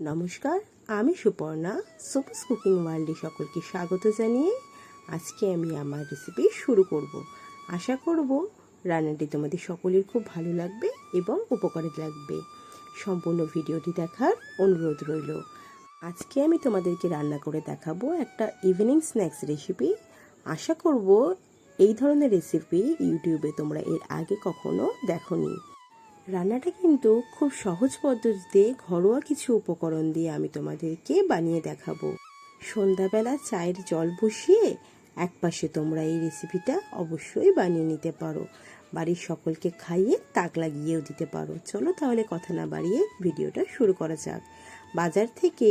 নমস্কার, আমি সুপর্ণা সুপাস কুকিং ওয়ার্ল্ডে সকলকে স্বাগত জানিয়ে আজকে আমি আমার রেসিপি শুরু করব। আশা করব রান্নাটি তোমাদের সকলের খুব ভালো লাগবে এবং উপকারে লাগবে। সম্পূর্ণ ভিডিওটি দেখার অনুরোধ রইল। আজকে আমি তোমাদেরকে রান্না করে দেখাবো একটা ইভিনিং স্ন্যাক্স রেসিপি আশা করব এই ধরনের রেসিপি ইউটিউবে তোমরা এর আগে কখনো দেখোনি। রান্নাটা কিন্তু খুব সহজ পদ্ধতিতে ঘরোয়া কিছু উপকরণ দিয়ে আমি তোমাদেরকে বানিয়ে দেখাবো। সন্ধ্যাবেলা চায়ের জল বসিয়ে এক পাশে তোমরা এই রেসিপিটা অবশ্যই বানিয়ে নিতে পারো। বাড়ির সকলকে খাইয়ে তাক লাগিয়েও দিতে পারো। চলো তাহলে কথা না বাড়িয়ে ভিডিওটা শুরু করা যাক। বাজার থেকে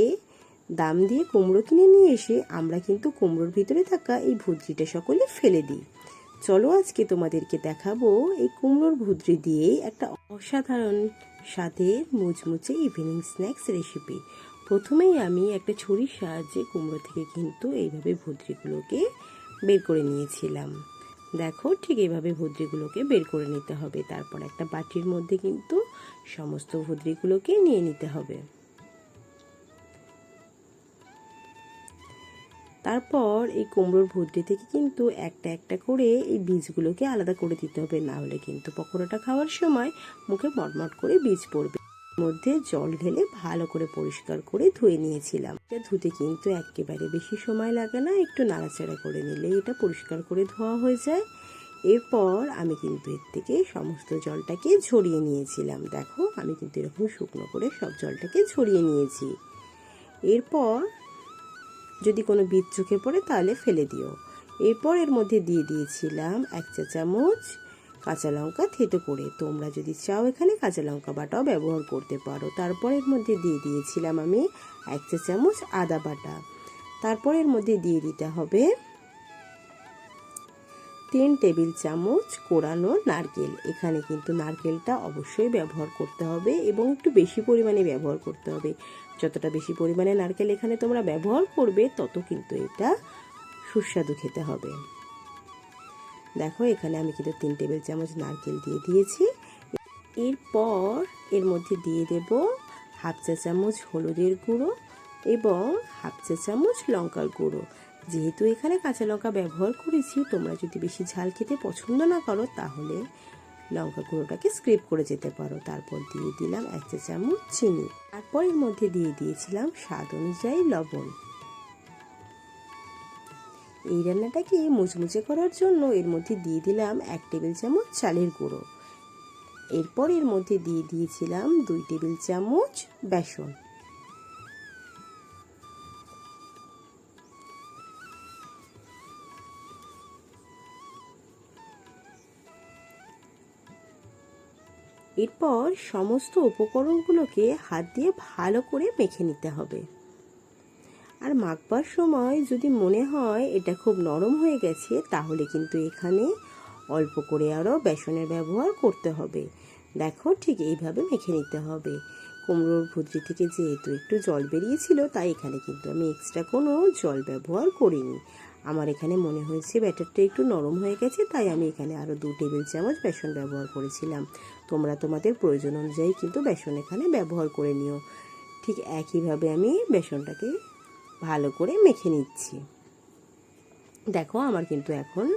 দাম দিয়ে কুমড়ো কিনে নিয়ে এসে আমরা কিন্তু কুমড়োর ভিতরে থাকা এই ভুদ্রিটা সকলে ফেলে দিই। চলো আজকে তোমাদেরকে দেখাবো এই কুমড়োর ভুদ্রি দিয়েই একটা অসাধারণ স্বাদের মুচমুচে ইভিনিং স্ন্যাক্স রেসিপি প্রথমেই আমি একটা ছুরির সাহায্যে কুমড়ো থেকে কিন্তু এইভাবে ভুদ্রিগুলোকে বের করে নিয়েছিলাম। দেখো, ঠিক এইভাবে ভুদ্রিগুলোকে বের করে নিতে হবে। তারপর একটা বাটির মধ্যে কিন্তু সমস্ত ভুদ্রিগুলোকে নিয়ে নিতে হবে। তারপর এই কুমড়োর ভুদ্রি থেকে কিন্তু একটা একটা করে এই বীজগুলোকে আলাদা করে দিতে হবে। না হলে কিন্তু পকোড়াটা খাওয়ার সময় মুখে মটমট করে বীজ পড়বে। মধ্যে জল ঢেলে ভালো করে পরিষ্কার করে ধুয়ে নিয়েছিলাম। এটা ধুতে কিন্তু একেবারে বেশি সময় লাগে না, একটু নাড়াচাড়া করে নিলে এটা পরিষ্কার করে ধোয়া হয়ে যায়। এরপর আমি কিন্তু এর থেকে সমস্ত জলটাকে ঝরিয়ে নিয়েছিলাম। দেখো, আমি কিন্তু এরকম শুকনো করে সব জলটাকে ঝরিয়ে নিয়েছি। এরপর যদি কোনো বীজ চোখে পড়ে তাহলে ফেলে দিও। এরপর এর মধ্যে দিয়ে দিয়েছিলাম এক চা চামচ কাঁচা লঙ্কা থেতো করে। তোমরা যদি চাও এখানে কাঁচা লঙ্কা বাটাও ব্যবহার করতে পারো। তারপর এর মধ্যে দিয়ে দিয়েছিলাম আমি এক চা চামচ আদা বাটা। তারপর এর মধ্যে দিয়ে দিতে হবে তিন টেবিল চামচ কোরানো নারকেল। এখানে কিন্তু নারকেলটা অবশ্যই ব্যবহার করতে হবে এবং একটু বেশি পরিমাণে ব্যবহার করতে হবে। যতটা বেশি পরিমাণে নারকেল এখানে তোমরা ব্যবহার করবে, তত কিন্তু এটা সুস্বাদু খেতে হবে। দেখো, এখানে আমি কিন্তু তিন টেবিল চামচ নারকেল দিয়ে দিয়েছি। এরপর এর মধ্যে দিয়ে দেব হাফ চা চামচ হলুদের গুঁড়ো এবং হাফ চা চামচ লঙ্কার গুঁড়ো। যেহেতু এখানে কাঁচা লঙ্কা ব্যবহার করেছি, তোমরা যদি বেশি ঝাল খেতে পছন্দ না করো, তাহলে লঙ্কা গুঁড়োটাকে স্ক্রিপ করে যেতে পারো। তারপর দিয়ে দিলাম এক চা চামচ চিনি। তারপর এর মধ্যে দিয়ে দিয়েছিলাম স্বাদ অনুযায়ী লবণ। এই রান্নাটাকে মুচমুচে করার জন্য এর মধ্যে দিয়ে দিলাম এক টেবিল চামচ চালের গুঁড়ো। এরপর এর মধ্যে দিয়ে দিয়েছিলাম দুই টেবিল চামচ বেসন। এরপর সমস্ত উপকরণগুলোকে হাত দিয়ে ভালো করে মেখে নিতে হবে। আর মাখবার সময় যদি মনে হয় এটা খুব নরম হয়ে গেছে, তাহলে কিন্তু এখানে অল্প করে আরও বেসনের ব্যবহার করতে হবে। দেখো ঠিক এইভাবে মেখে নিতে হবে। কুমড়োর ভুদ্রি থেকে যেহেতু একটু জল বেরিয়েছিল, তাই এখানে কিন্তু আমি এক্সট্রা কোনো জল ব্যবহার করিনি। আমার এখানে মনে হয়েছে ব্যাটারটা একটু নরম হয়ে গেছে, তাই আমি এখানে আরও দু টেবিল চামচ বেসন ব্যবহার করেছিলাম। তোমরা তোমাদের প্রয়োজন অনুযায়ী কিন্তু বেসন এখানে ব্যবহার করে নিও। ঠিক একইভাবে আমি বেসনটাকে ভালো করে মেখে নিচ্ছি। দেখো আমার কিন্তু এখন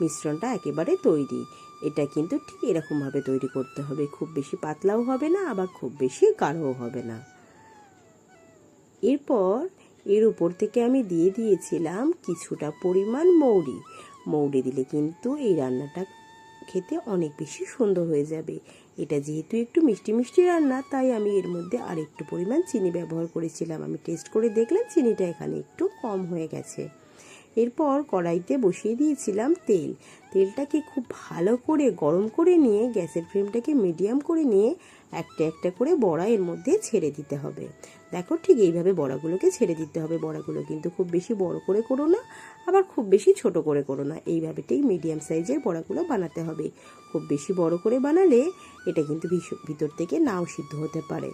মিশ্রণটা একেবারে তৈরি। এটা কিন্তু ঠিক এরকমভাবে তৈরি করতে হবে। খুব বেশি পাতলাও হবে না, আবার খুব বেশি গাঢ়ও হবে না। এরপর এর উপর থেকে আমি দিয়ে দিয়েছিলাম কিছুটা পরিমাণ মৌরি। মৌরি দিলে কিন্তু এই রান্নাটা খেতে অনেক বেশি সুন্দর হয়ে যাবে। এটা যেহেতু একটু মিষ্টি মিষ্টি রান্না, তাই আমি এর মধ্যে আর একটু পরিমাণ চিনি ব্যবহার করেছিলাম। আমি টেস্ট করে দেখলাম চিনিটা এখানে একটু কম হয়ে গেছে। এরপর কড়াইতে বসিয়ে দিয়েছিলাম তেল। তেলটাকে খুব ভালো করে গরম করে নিয়ে গ্যাসের ফ্লেমটাকে মিডিয়াম করে নিয়ে একটা একটা করে বড়া এর মধ্যে ছেড়ে দিতে হবে। দেখো ঠিক এইভাবে বড়াগুলোকে ছেড়ে দিতে হবে। বড়াগুলো কিন্তু খুব বেশি বড় করে করো না, আবার খুব বেশি ছোট করে করো না। এইভাবেতেই মিডিয়াম সাইজের বড়াগুলো বানাতে হবে। খুব বেশি বড় করে বানালে এটা কিন্তু ভিতর থেকে নাও সিদ্ধ হতে পারে।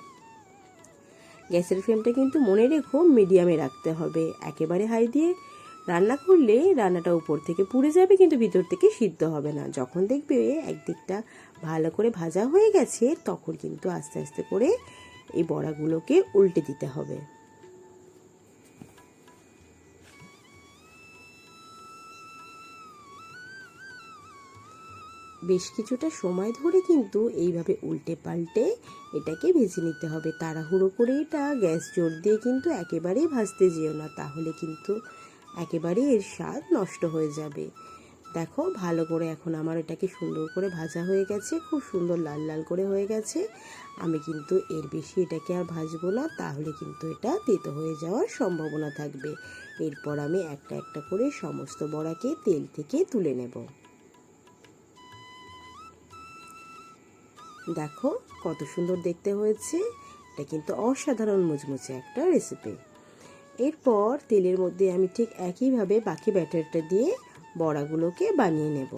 গ্যাসের ফ্লেমটা কিন্তু মনে রেখো মিডিয়ামে রাখতে হবে। একেবারে হাই দিয়ে রান্না করলে রান্নাটা উপর থেকে পুড়ে যাবে, কিন্তু ভিতর থেকে সিদ্ধ হবে না। যখন দেখবে একদিকটা ভালো করে ভাজা হয়ে গেছে, তখন কিন্তু আস্তে আস্তে করে এই বড়াগুলোকে উল্টে দিতে হবে। বেশ কিছুটা সময় ধরে কিন্তু এইভাবে উল্টে পাল্টে এটাকে ভেজে নিতে হবে। তাড়াহুড়ো করে এটা গ্যাস জোর দিয়ে কিন্তু একেবারেই ভাজতে যেও না। তাহলে কিন্তু একেবারে এর স্বাদ নষ্ট হয়ে যাবে। দেখো, ভালো করে এখন আমার এটাকে সুন্দর করে ভাজা হয়ে গেছে, খুব সুন্দর লাল লাল করে হয়ে গেছে। আমি কিন্তু এর বেশি এটাকে আর ভাজবো না, তাহলে কিন্তু এটা তেতো হয়ে যাওয়ার সম্ভাবনা থাকবে। এরপর আমি একটা একটা করে সমস্ত বড়াকে তেল থেকে তুলে নেব। দেখো, কত সুন্দর দেখতে হয়েছে। এটা কিন্তু অসাধারণ মুচমুচে একটা রেসিপি এরপর তেলের মধ্যে আমি ঠিক একইভাবে বাকি ব্যাটারটা দিয়ে বড়াগুলোকে বানিয়ে নেব।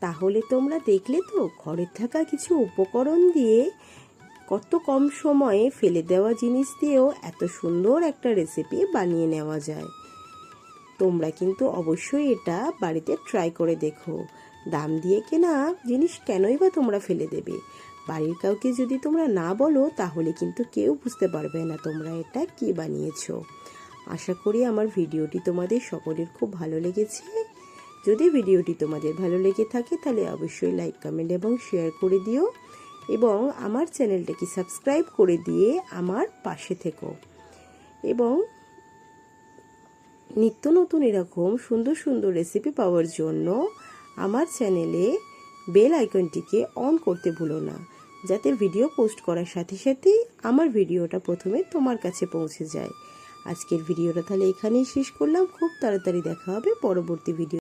তাহলে তোমরা দেখলে তো, ঘরে থাকা কিছু উপকরণ দিয়ে কত কম সময়ে ফেলে দেওয়া জিনিস দিয়েও এত সুন্দর একটা রেসিপি বানিয়ে নেওয়া যায়। তোমরা কিন্তু অবশ্যই এটা বাড়িতে ট্রাই করে দেখো, দাম দিয়ে কেনা জিনিস কেনই বা তোমরা ফেলে দেবে। বাড়ির কাউকে যদি তোমরা না বলো, তাহলে কিন্তু কেউ বুঝতে পারবে না তোমরা এটা কি বানিয়েছো। আশা করি আমার ভিডিওটি তোমাদের সকলের খুব ভালো লেগেছে। যদি ভিডিওটি তোমাদের ভালো লেগে থাকে, তাহলে অবশ্যই লাইক কমেন্ট এবং শেয়ার করে দিও এবং আমার চ্যানেলটাকে সাবস্ক্রাইব করে দিয়ে আমার পাশে থেকো। এবং নিত্য নতুন এরকম সুন্দর সুন্দর রেসিপি পাওয়ার জন্য আমার চ্যানেলে বেল আইকনটিকে অন করতে ভুলো না। যাতে ভিডিও পোস্ট করার সাথে সাথেই আমার ভিডিওটা প্রথমে তোমার কাছে পৌঁছে যায়। আজকের ভিডিওটা তাহলে এখানেই শেষ করলাম। খুব তাড়াতাড়ি দেখা হবে পরবর্তী ভিডিও